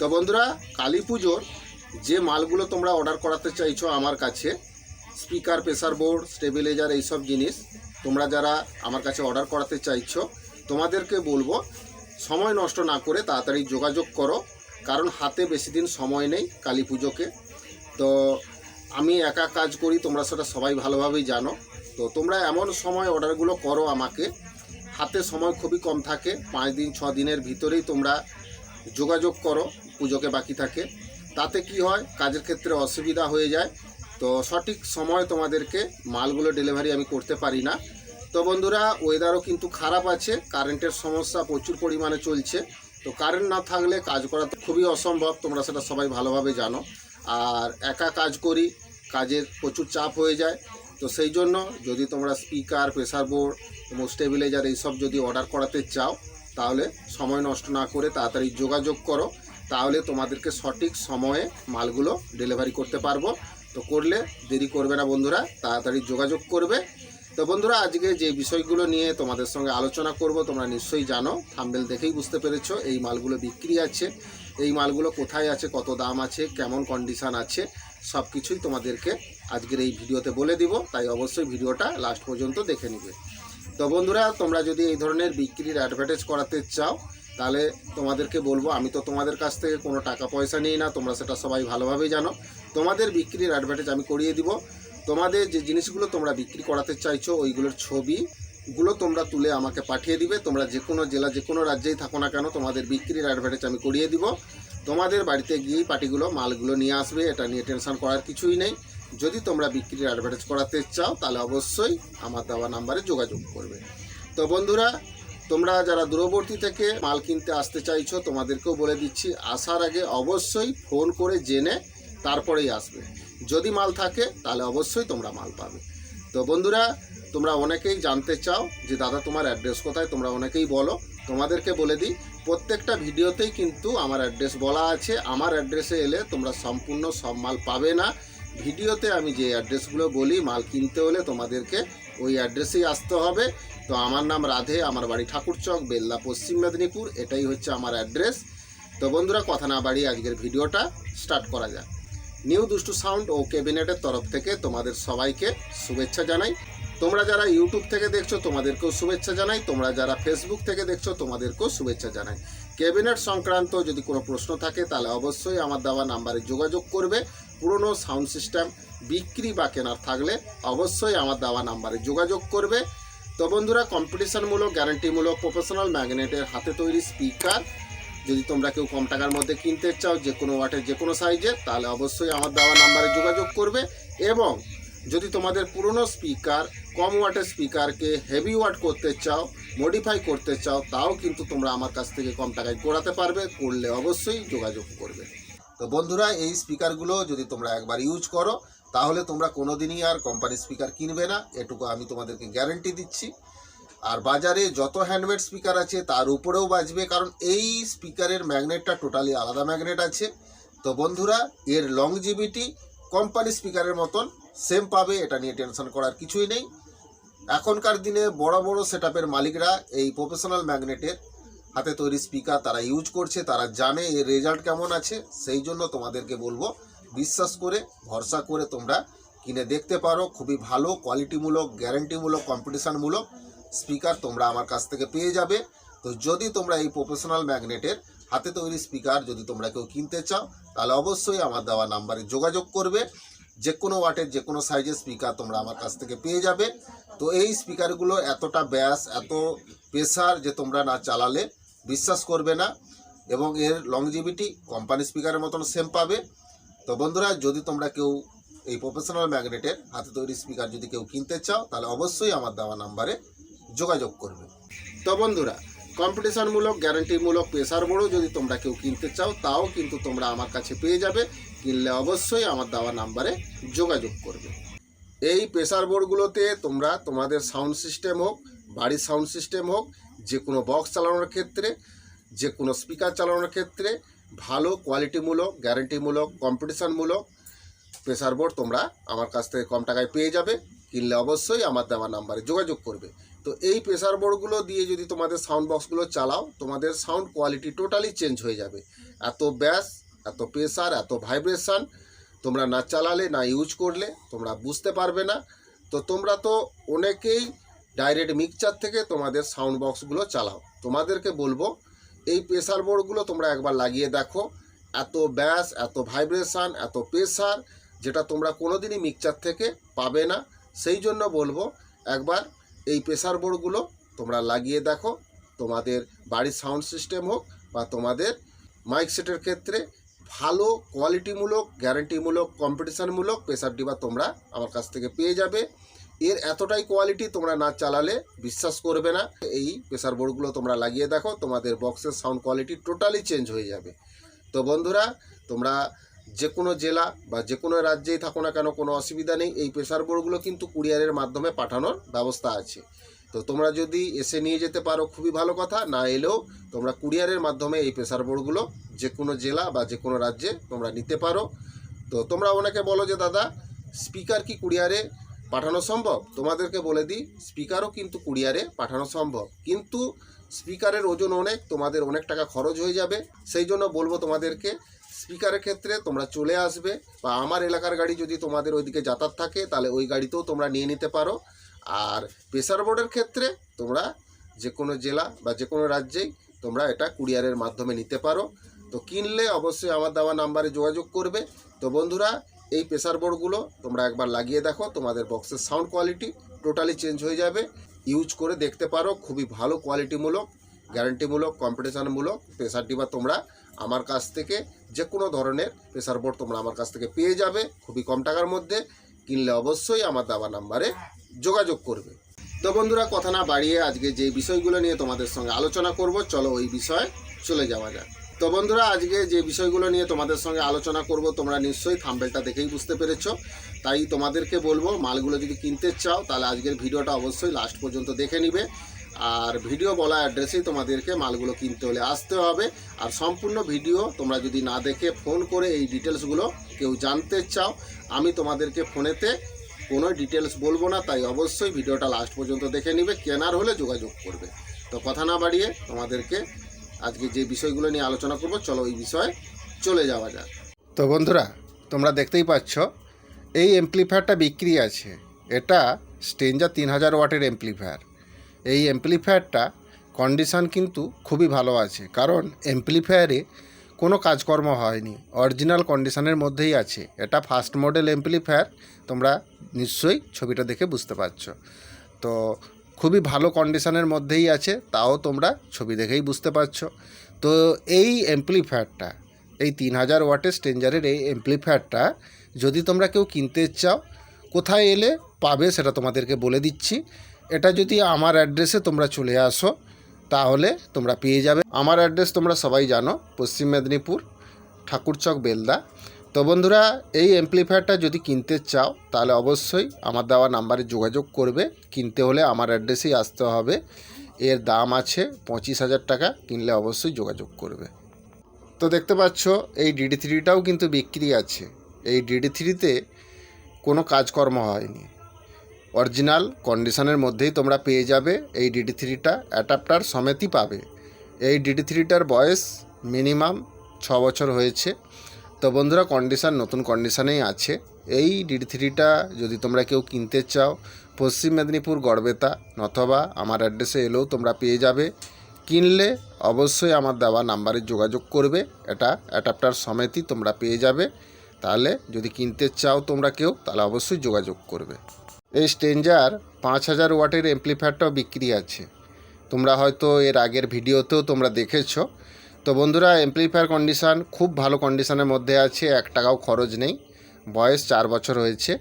তো বন্ধুরা, কালী পুজোর যে মালগুলো তোমরা অর্ডার করাতে চাইছো আমার কাছে স্পিকার প্রেসার বোর্ড স্টেবিলাইজার এইসব জিনিস, তোমরা যারা আমার কাছে অর্ডার করাতে চাইছো, তোমাদেরকে বলব সময় নষ্ট না করে তাড়াতাড়ি যোগাযোগ করো, কারণ হাতে বেশি দিন সময় নেই কালী পুজোকে। তো আমি একা কাজ করি, তোমরা সেটা সবাই ভালোভাবেই জানো। তো তোমরা এমন সময় অর্ডারগুলো করো আমাকে, হাতে সময় খুবই কম থাকে, পাঁচ দিন, ছ দিনের ভিতরেই তোমরা যোগাযোগ করো। পুজোকে বাকি থাকে। তাতে কি হয়, কাজের ক্ষেত্রে অসুবিধা হয়ে যায়। তো সঠিক সময় তোমাদেরকে মালগুলো ডেলিভারি আমি করতে পারি না। তো বন্ধুরা ওয়েদারও কিন্তু খারাপ আছে কারেন্টের সমস্যা প্রচুর পরিমাণে চলছে। তো কারেন্ট না থাকলে কাজ করা তো খুবই অসম্ভব, তোমরা সেটা সবাই ভালোভাবে জানো। আর একা কাজ করি, কাজের প্রচুর চাপ হয়ে যায়। তো সেই জন্য যদি তোমরা স্পিকার প্রেসার বোর্ড স্টেবিলাইজার এইসব যদি অর্ডার করাতে চাও, তাহলে সময় নষ্ট না করে তাড়াতাড়ি যোগাযোগ করো। তাহলে তোমাদেরকে সঠিক সময়ে মালগুলো ডেলিভারি করতে পারব। তো করলে দেরি করবে না বন্ধুরা, তাড়াতাড়ি যোগাযোগ করবে। তো বন্ধুরা, আজকে যে বিষয়গুলো নিয়ে তোমাদের সঙ্গে আলোচনা করব, তোমরা নিশ্চয়ই জানো থাম্বেল দেখেই বুঝতে পেরেছ, এই মালগুলো বিক্রি আছে। এই মালগুলো কোথায় আছে, কত দাম আছে, কেমন কন্ডিশান আছে সব কিছুই তোমাদেরকে আজকের এই ভিডিওতে বলে দিব। তাই অবশ্যই ভিডিওটা লাস্ট পর্যন্ত দেখে নিবে। তো বন্ধুরা, তোমরা যদি এই ধরনের বিক্রির অ্যাডভার্টাইজ করাতে চাও তাহলে তোমাদেরকে বলব, আমি তো তোমাদের কাছ থেকে কোনো টাকা পয়সা নিই না, তোমরা সেটা সবাই ভালোভাবেই জানো। তোমাদের বিক্রির অ্যাডভার্টাইজ আমি করিয়ে দিব। তোমাদের যে জিনিসগুলো তোমরা বিক্রি করাতে চাইছো, ওইগুলোর ছবিগুলো তোমরা তুলে আমাকে পাঠিয়ে দিবে। তোমরা যে কোনো জেলা, যে কোনো রাজ্যেই থাকো না কেন, তোমাদের বিক্রির অ্যাডভার্টাইজ আমি করিয়ে দিব। তোমাদের বাড়িতে গিয়েই পার্টিগুলো মালগুলো নিয়ে আসবে, এটা নিয়ে টেনশন করার কিছুই নেই। যদি তোমরা বিক্রির অ্যাডভার্টাইজ করাতে চাও, তাহলে অবশ্যই আমার দেওয়া নাম্বারে যোগাযোগ করবে। তো বন্ধুরা তোমরা যারা দূরবর্তী থেকে মাল কিনতে আসতে চাইছো, তোমাদেরকেও বলে দিচ্ছি, আসার আগে অবশ্যই ফোন করে জেনে তারপরেই আসবে। যদি মাল থাকে, তাহলে অবশ্যই তোমরা মাল পাবে। তো বন্ধুরা, তোমরা অনেকেই জানতে চাও যে, দাদা, তোমার অ্যাড্রেস কোথায়? তোমরা অনেকেই বলো। তোমাদেরকে বলে দিই, প্রত্যেকটা ভিডিওতেই কিন্তু আমার অ্যাড্রেস বলা আছে। আমার অ্যাড্রেসে এলে তোমরা সম্পূর্ণ সব মাল পাবে না। ভিডিওতে আমি যে অ্যাড্রেসগুলো বলি, মাল কিনতে হলে তোমাদেরকে ওই অ্যাড্রেসেই আসতে হবে। তো আমার নাম রাধে, আমার বাড়ি ঠাকুরচক বেল্লা, পশ্চিম মেদিনীপুর, এটাই হচ্ছে আমার অ্যাড্রেস। তো বন্ধুরা, কথা না বাড়িয়ে আজকের ভিডিওটা স্টার্ট করা যাক। নিউ দুষ্টু সাউন্ড ও ক্যাবিনেটের তরফ থেকে তোমাদের সবাইকে শুভেচ্ছা জানাই। তোমরা যারা ইউটিউব থেকে দেখছ, তোমাদেরকেও শুভেচ্ছা জানাই। তোমরা যারা ফেসবুক থেকে দেখছ, তোমাদেরকেও শুভেচ্ছা জানাই। ক্যাবিনেট সংক্রান্ত যদি কোনো প্রশ্ন থাকে, তাহলে অবশ্যই আমার দেওয়া নাম্বারে যোগাযোগ করবে। পুরনো সাউন্ড সিস্টেম বিক্রি বা কেনার থাকলে অবশ্যই আমার দেওয়া নাম্বারে যোগাযোগ করবে। তো বন্ধুরা কম্পিটিশনমূলক গ্যারান্টিমূলক প্রফেশনাল ম্যাগনেটের হাতে তৈরি স্পিকার যদি তোমরা কেউ কম টাকার মধ্যে কিনতে চাও, যে কোনো ওয়াটের, যে কোনো সাইজের, তাহলে অবশ্যই আমার দেওয়া নাম্বারে যোগাযোগ করবে। এবং যদি তোমাদের পুরনো স্পিকার কম ওয়াটের স্পিকারকে হেভি ওয়াট করতে চাও মডিফাই করতে চাও, তাও কিন্তু তোমরা আমার কাছ থেকে কম টাকায় করাতে পারবে, করলে অবশ্যই যোগাযোগ করবে। তো বন্ধুরা, এই স্পিকারগুলো যদি তোমরা একবার ইউজ করো তাহলে তোমরা কোনোদিনই আর কোম্পানি স্পিকার কিনবে না। এটুকু আমি তোমাদেরকে গ্যারেন্টি দিচ্ছি। আর বাজারে যত হ্যান্ডমেড স্পিকার আছে, তার উপরেও বাজবে, কারণ এই স্পিকারের ম্যাগনেটটা টোটালি আলাদা ম্যাগনেট আছে। তো বন্ধুরা, এর লংজিভিটি কোম্পানি স্পিকারের মতন সেম পাবে, এটা নিয়ে টেনশন করার কিছুই নেই। এখনকার দিনে বড় বড় সেটআপের মালিকরা এই প্রফেশনাল ম্যাগনেটের হাতে তৈরি স্পিকার তারা ইউজ করছে, তারা জানে এর রেজাল্ট কেমন আছে, সেই জন্য তোমাদেরকে বলব বিশ্বাস করে, ভরসা করে তোমরা কিনে দেখতে পারো। খুবই ভালো কোয়ালিটিমূলক গ্যারান্টিমূলক কম্পিটিশনমূলক স্পিকার তোমরা আমার কাছ থেকে পেয়ে যাবে। তো যদি তোমরা এই প্রফেশনাল ম্যাগনেটের হাতে তৈরি স্পিকার যদি তোমরা কেউ কিনতে চাও, তাহলে অবশ্যই আমার দেওয়া নাম্বারে যোগাযোগ করবে। যে কোনো ওয়াটের, যে কোনো সাইজের স্পিকার তোমরা আমার কাছ থেকে পেয়ে যাবে। তো এই স্পিকারগুলো এতটা ব্যাস, এত প্রেসার যে তোমরা না চালালে বিশ্বাস করবে না এবং এর লংজিভিটি কোম্পানি স্পিকারের মতন সেম পাবে। তো বন্ধুরা, যদি তোমরা কেউ এই প্রফেশনাল ম্যাগনেটের হাতে তৈরি স্পিকার যদি কেউ কিনতে চাও, তাহলে অবশ্যই আমার দেওয়া নাম্বারে যোগাযোগ করবে। তো বন্ধুরা কম্পিটিশনমূলক গ্যারান্টিমূলক প্রেসার বোর্ডও যদি তোমরা কেউ কিনতে চাও, তাও কিন্তু তোমরা আমার কাছে পেয়ে যাবে। কিনলে অবশ্যই আমার দেওয়া নাম্বারে যোগাযোগ করবে। এই প্রেসার বোর্ডগুলোতে তোমরা তোমাদের সাউন্ড সিস্টেম হোক, বাড়ির সাউন্ড সিস্টেম হোক যে কোনো বক্স চালানোর ক্ষেত্রে যে কোনো স্পিকার চালানোর ক্ষেত্রে ভালো কোয়ালিটিমূলক গ্যারেন্টিমূলক কম্পিটিশনমূলক প্রেসার বোর্ড তোমরা আমার কাছ থেকে কম টাকায় পেয়ে যাবে। কিনলে অবশ্যই আমার দেওয়া নাম্বারে যোগাযোগ করবে। তো এই প্রেসার বোর্ডগুলো দিয়ে যদি তোমাদের সাউন্ড বক্সগুলো চালাও, তোমাদের সাউন্ড কোয়ালিটি টোটালি চেঞ্জ হয়ে যাবে। এত ব্যাস, এত প্রেসার এত ভাইব্রেশন তোমরা না চালালে, না ইউজ করলে তোমরা বুঝতে পারবে না। তো তোমরা তো অনেকেই ডাইরেক্ট মিক্সচার থেকে তোমাদের সাউন্ড বক্সগুলো চালাও। তোমাদেরকে বলব এই প্রেসার বোর্ডগুলো তোমরা একবার লাগিয়ে দেখো। এত ব্যাস, এত ভাইব্রেশন এত প্রেসার যেটা তোমরা কোনোদিনই মিক্সচার থেকে পাবে না। সেই জন্য বলব, একবার এই প্রেসার বোর্ডগুলো তোমরা লাগিয়ে দেখো। তোমাদের বাড়ির সাউন্ড সিস্টেম হোক বা তোমাদের মাইক সেটের ক্ষেত্রে ভালো কোয়ালিটিমূলক গ্যারান্টিমূলক কম্পিটিশনমূলক প্রেসার ডিবা তোমরা আমার কাছ থেকে পেয়ে যাবে। এর এতটাই কোয়ালিটি তোমরা না চালালে বিশ্বাস করবে না। এই প্রেসার বোর্ডগুলো তোমরা লাগিয়ে দেখো, তোমাদের বক্সের সাউন্ড কোয়ালিটি টোটালি চেঞ্জ হয়ে যাবে। তো বন্ধুরা, তোমরা যে কোনো জেলা বা যে কোনো রাজ্যেই থাকো না কেন, কোনো অসুবিধা নেই। এই প্রেসার বোর্ডগুলো কিন্তু কুরিয়ারের মাধ্যমে পাঠানোর ব্যবস্থা আছে। তো তোমরা যদি এসে নিয়ে যেতে পারো, খুবই ভালো কথা। না এলেও তোমরা কুরিয়ারের মাধ্যমে এই প্রেসার বোর্ডগুলো যে কোনো জেলা বা যে কোনো রাজ্যে তোমরা নিতে পারো। তো তোমরা অনেকে বলো যে, দাদা স্পিকার কি কুরিয়ারে পাঠানো সম্ভব? তোমাদেরকে বলে দিই স্পিকারও কিন্তু কুরিয়ারে পাঠানো সম্ভব। কিন্তু স্পিকারের ওজন অনেক, তোমাদের অনেক টাকা খরচ হয়ে যাবে। সেই জন্য বলব তোমাদেরকে স্পিকারের ক্ষেত্রে তোমরা চলে আসবে বা আমার এলাকার গাড়ি যদি তোমাদের ওইদিকে যাতায়াত থাকে, তাহলে ওই গাড়িতেও তোমরা নিয়ে নিতে পারো। আর প্রেসার বোর্ডের ক্ষেত্রে তোমরা যে কোনো জেলা বা যে কোনো রাজ্যেই তোমরা এটা কুরিয়ারের মাধ্যমে নিতে পারো। তো কিনলে অবশ্যই আমার দেওয়া নাম্বারে যোগাযোগ করবে। তো বন্ধুরা এই প্রেসার বোর্ডগুলো তোমরা একবার লাগিয়ে দেখো, তোমাদের বক্সের সাউন্ড কোয়ালিটি টোটালি চেঞ্জ হয়ে যাবে। ইউজ করে দেখতে পারো, খুবই ভালো কোয়ালিটিমূলক গ্যারান্টিমূলক কম্পিটিশনমূলক প্রেসার ডিবা তোমরা আমার কাছ থেকে যে কোনো ধরনের প্রেসার বোর্ড তোমরা আমার কাছ থেকে পেয়ে যাবে, খুবই কম টাকার মধ্যে। কিনলে অবশ্যই আমার দাবা নাম্বারে যোগাযোগ করবে। তো বন্ধুরা, কথা না বাড়িয়ে আজকে যে বিষয়গুলো নিয়ে তোমাদের সঙ্গে আলোচনা করব, চলো ওই বিষয়ে চলে যাওয়া যাক। তো বন্ধুরা, আজকে যে বিষয়গুলো নিয়ে তোমাদের সঙ্গে আলোচনা করব, তোমরা নিশ্চয়ই থাম্বেলটা দেখেই বুঝতে পেরেছ। তাই তোমাদেরকে বলব, মালগুলো যদি কিনতে চাও, তাহলে আজকের ভিডিওটা অবশ্যই লাস্ট পর্যন্ত দেখে নিবে। আর ভিডিও বলা অ্যাড্রেসেই তোমাদেরকে মালগুলো কিনতে হলে আসতে হবে। আর সম্পূর্ণ ভিডিও তোমরা যদি না দেখে ফোন করে এই ডিটেলসগুলো কেউ জানতে চাও, আমি তোমাদেরকে ফোনেতে কোনো ডিটেলস বলব না। তাই অবশ্যই ভিডিওটা লাস্ট পর্যন্ত দেখে নিবে, কেনার হলে যোগাযোগ করবে। তো কথা না বাড়িয়ে তোমাদেরকে আজকে যে বিষয়গুলো নিয়ে আলোচনা করব, চলো ওই বিষয়ে চলে যাওয়া যাক। তো বন্ধুরা, তোমরা দেখতেই পাচ্ছ, এই এমপ্লিফায়ারটা বিক্রি আছে। এটা স্টেঞ্জার তিন হাজার ওয়াটের এমপ্লিফায়ার এই এমপ্লিফায়ারটা কন্ডিশন কিন্তু খুবই ভালো আছে, কারণ এমপ্লিফায়ারে কোনো কাজকর্ম হয়নি। অরিজিনাল কন্ডিশনের মধ্যেই আছে। এটা ফার্স্ট মডেল এমপ্লিফায়ার তোমরা নিশ্চয়ই ছবিটা দেখে বুঝতে পারছ। তো খুবই ভালো কন্ডিশনের মধ্যেই আছে, তাও তোমরা ছবি দেখেই বুঝতে পারছ। তো এই এমপ্লিফায়ারটা এই তিন হাজার ওয়াটের স্টেঞ্জারের এই এমপ্লিফায়ারটা যদি তোমরা কেউ কিনতে চাও, কোথায় এলে পাবে সেটা তোমাদেরকে বলে দিচ্ছি। এটা যদি আমার অ্যাড্রেসে তোমরা চলে আসো, তাহলে তোমরা পেয়ে যাবে। আমার অ্যাড্রেস তোমরা সবাই জানো, পশ্চিম মেদিনীপুর, ঠাকুরচক, বেলদা। তো বন্ধুরা, এই এমপ্লিফায়ারটা যদি কিনতে চাও, তাহলে অবশ্যই আমার দেওয়া নাম্বারে যোগাযোগ করবে। কিনতে হলে আমার অ্যাড্রেসেই আসতে হবে। এর দাম আছে পঁচিশ হাজার টাকা, কিনলে অবশ্যই যোগাযোগ করবে। তো দেখতে পাচ্ছ, এই ডিডি থ্রিটাও কিন্তু বিক্রি আছে। এই ডিডি থ্রিতে কোনো কাজকর্ম হয়নি। অরিজিনাল কন্ডিশনের মধ্যেই তোমরা পেয়ে যাবে এই ডিডি থ্রিটা অ্যাডাপ্টার সমেতই পাবে। এই ডিডি থ্রিটার বয়স মিনিমাম ছ বছর হয়েছে। তো বন্ধুরা কন্ডিশান নতুন কন্ডিশানেই আছে। এই ডিডি থ্রিটা যদি তোমরা কেউ কিনতে চাও, পশ্চিম মেদিনীপুর, গড়বেতা অথবা আমার অ্যাড্রেসে এলেও তোমরা পেয়ে যাবে। কিনলে অবশ্যই আমার দেওয়া নাম্বারে যোগাযোগ করবে, এটা অ্যাডাপ্টার সমেতই তোমরা পেয়ে যাবে। তাহলে যদি কিনতে চাও তোমরা কেউ, তাহলে অবশ্যই যোগাযোগ করবে। এই স্টেঞ্জার পাঁচ হাজার ওয়াটের এমপ্লিফায়ারটাও বিক্রি আছে। তোমরা হয়তো এর আগের ভিডিওতেও তোমরা দেখেছ। তো বন্ধুরা এমপ্লিফায়ার কন্ডিশান খুব ভালো কন্ডিশনের মধ্যে আছে, এক টাকাও খরচ নেই। বয়স চার বছর হয়েছে।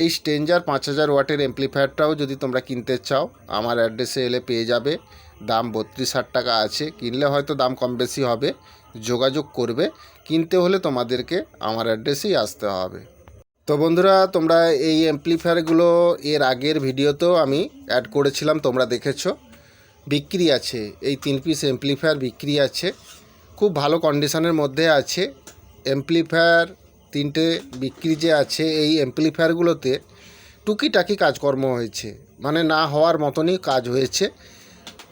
এই স্টেঞ্জার পাঁচ হাজার ওয়াটের এমপ্লিফায়ারটাও যদি তোমরা কিনতে চাও, আমার অ্যাড্রেসে এলে পেয়ে যাবে। দাম বত্রিশ হাজার টাকা আছে। কিনলে হয়তো দাম কম বেশি হবে। যোগাযোগ করবে। কিনতে হলে তোমাদেরকে আমার অ্যাড্রেসেই আসতে হবে। তো বন্ধুরা, তোমরা এই অ্যাম্প্লিফায়ারগুলো এর আগের ভিডিওতেও আমি অ্যাড করেছিলাম, তোমরা দেখেছ। বিক্রি আছে। এই তিন পিস অ্যাম্প্লিফায়ার বিক্রি আছে। খুব ভালো কন্ডিশনের মধ্যে আছে। অ্যাম্প্লিফায়ার তিনটে বিক্রি যে আছে, এই অ্যাম্প্লিফায়ারগুলোতে টুকিটাকি কাজকর্ম হয়েছে। মানে না হওয়ার মতনই কাজ হয়েছে।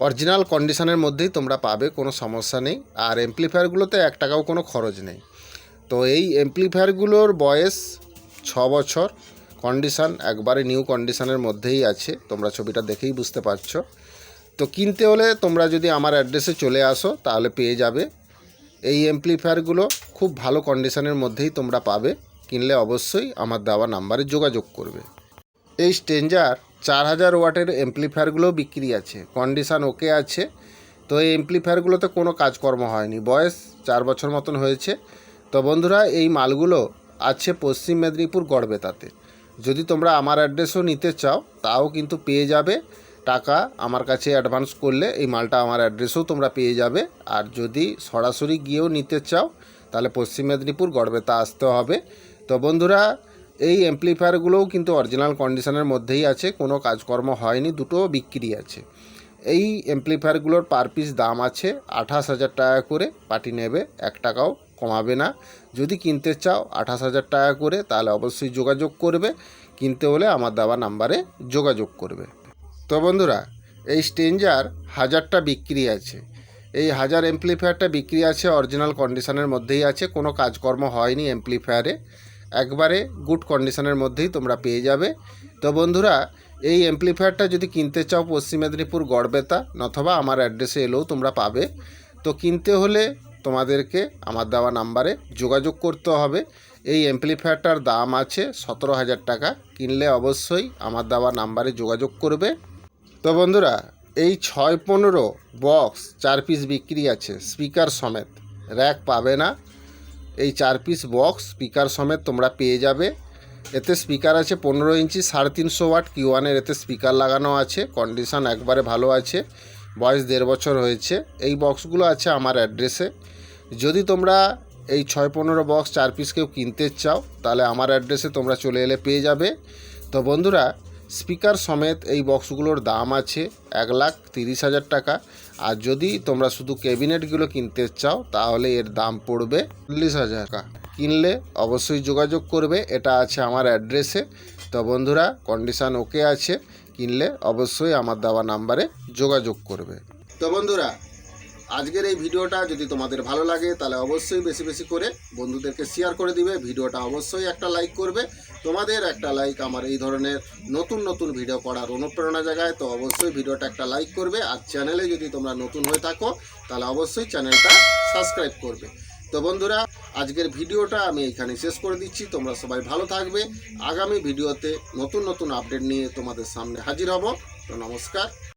অরিজিনাল কন্ডিশনের মধ্যেই তোমরা পাবে, কোনো সমস্যা নেই। আর এমপ্লিফায়ারগুলোতে এক টাকাও কোনো খরচ নেই। তো এই এমপ্লিফায়ারগুলোর বয়স ছ বছর। কন্ডিশান একবারে নিউ কন্ডিশনের মধ্যেই আছে। তোমরা ছবিটা দেখেই বুঝতে পারছ। তো কিনতে হলে তোমরা যদি আমার অ্যাড্রেসে চলে আসো, তাহলে পেয়ে যাবে। এই এমপ্লিফায়ারগুলো খুব ভালো কন্ডিশনের মধ্যেই তোমরা পাবে। কিনলে অবশ্যই আমার দেওয়া নাম্বারে যোগাযোগ করবে। এই স্টেঞ্জার চার হাজার ওয়াটের এমপ্লিফায়ারগুলোও বিক্রি আছে। কন্ডিশান ওকে আছে। তো এই এমপ্লিফায়ারগুলোতে কোনো কাজকর্ম হয়নি। বয়স চার বছর মতন হয়েছে। তো বন্ধুরা, এই মালগুলো আছে পশ্চিম মেদিনীপুর গড়বেতাতে। যদি তোমরা আমার অ্যাড্রেসও নিতে চাও, তাও কিন্তু পেয়ে যাবে। টাকা আমার কাছে অ্যাডভান্স করলে এই মালটা আমার অ্যাড্রেসেও তোমরা পেয়ে যাবে। আর যদি সরাসরি গিয়েও নিতে চাও, তাহলে পশ্চিম মেদিনীপুর গড়বেতা আসতে হবে। তো বন্ধুরা, এই অ্যাম্প্লিফায়ারগুলোও কিন্তু অরিজিনাল কন্ডিশনের মধ্যেই আছে, কোনো কাজকর্ম হয়নি, দুটো বিক্রি আছে। এই অ্যাম্প্লিফায়ারগুলোর পার পিস দাম আছে আঠাশ হাজার টাকা করে, পার্টি নেবে, এক টাকাও কমাবে না। যদি কিনতে চাও আঠাশ হাজার টাকা করে, তাহলে অবশ্যই যোগাযোগ করবে, কিনতে হলে আমার দেওয়া নাম্বারে যোগাযোগ করবে। তো বন্ধুরা, এই স্টেঞ্জার হাজারটা বিক্রি আছে। এই হাজার এমপ্লিফায়ারটা বিক্রি আছে অরিজিনাল কন্ডিশনের মধ্যেই আছে, কোনো কাজকর্ম হয়নি এমপ্লিফায়ারে একবারে গুড কন্ডিশনের মধ্যেই তোমরা পেয়ে যাবে। তো বন্ধুরা, এই এমপ্লিফায়ারটা যদি কিনতে চাও পশ্চিম মেদিনীপুর গড়বেতা অথবা আমার অ্যাড্রেসে এলেও তোমরা পাবে। তো কিনতে হলে তোমাদেরকে আমার দেওয়া নাম্বারে যোগাযোগ করতে হবে। এই এমপ্লিফায়ারটার দাম আছে সতেরো হাজার টাকা। কিনলে অবশ্যই আমার দেওয়া নাম্বারে যোগাযোগ করবে। তো বন্ধুরা, এই ছয় পনেরো বক্স চার পিস বিক্রি আছে স্পিকার সমেত। র্যাক পাবে না। এই চার পিস বক্স স্পিকার সমেত তোমরা পেয়ে যাবে। এতে স্পিকার আছে পনেরো ইঞ্চি, সাড়ে তিনশো ওয়াট কিউ ওয়ানের এতে স্পিকার লাগানো আছে কন্ডিশন একবারে ভালো আছে, বয়স দেড় বছর হয়েছে। এই বক্সগুলো আছে আমার অ্যাড্রেসে যদি তোমরা এই ছয় পনেরো বক্স চার পিস কেউ কিনতে চাও, তাহলে আমার অ্যাড্রেসে তোমরা চলে এলে পেয়ে যাবে। তো বন্ধুরা স্পিকার সমেত এই বক্সগুলোর দাম আছে এক লাখ তিরিশ হাজার টাকা। আর যদি তোমরা শুধু ক্যাবিনেটগুলো কিনতে চাও, তাহলে এর দাম পড়বে চল্লিশ হাজার টাকা। কিনলে অবশ্যই যোগাযোগ করবে, এটা আছে আমার অ্যাড্রেসে। তো বন্ধুরা, কন্ডিশান ওকে আছে, কিনলে অবশ্যই আমার দেওয়া নাম্বারে যোগাযোগ করবে। তো বন্ধুরা আজকের এই ভিডিওটা যদি তোমাদের ভালো লাগে, তাহলে অবশ্যই বেশি বেশি করে বন্ধুদেরকে শেয়ার করে দিবে। ভিডিওটা অবশ্যই একটা লাইক করবে। তোমাদের একটা লাইক আমার এই ধরনের নতুন নতুন ভিডিও করার অনুপ্রেরণা জায়গায় তো অবশ্যই ভিডিওটা একটা লাইক করবে। আর চ্যানেলে যদি তোমরা নতুন হয়ে থাকো, তাহলে অবশ্যই চ্যানেলটা সাবস্ক্রাইব করবে। তো বন্ধুরা, আজকের ভিডিওটা আমি এখানে শেষ করে দিচ্ছি। তোমরা সবাই ভালো থাকবে। আগামী ভিডিওতে নতুন নতুন আপডেট নিয়ে তোমাদের সামনে হাজির হব। তো নমস্কার।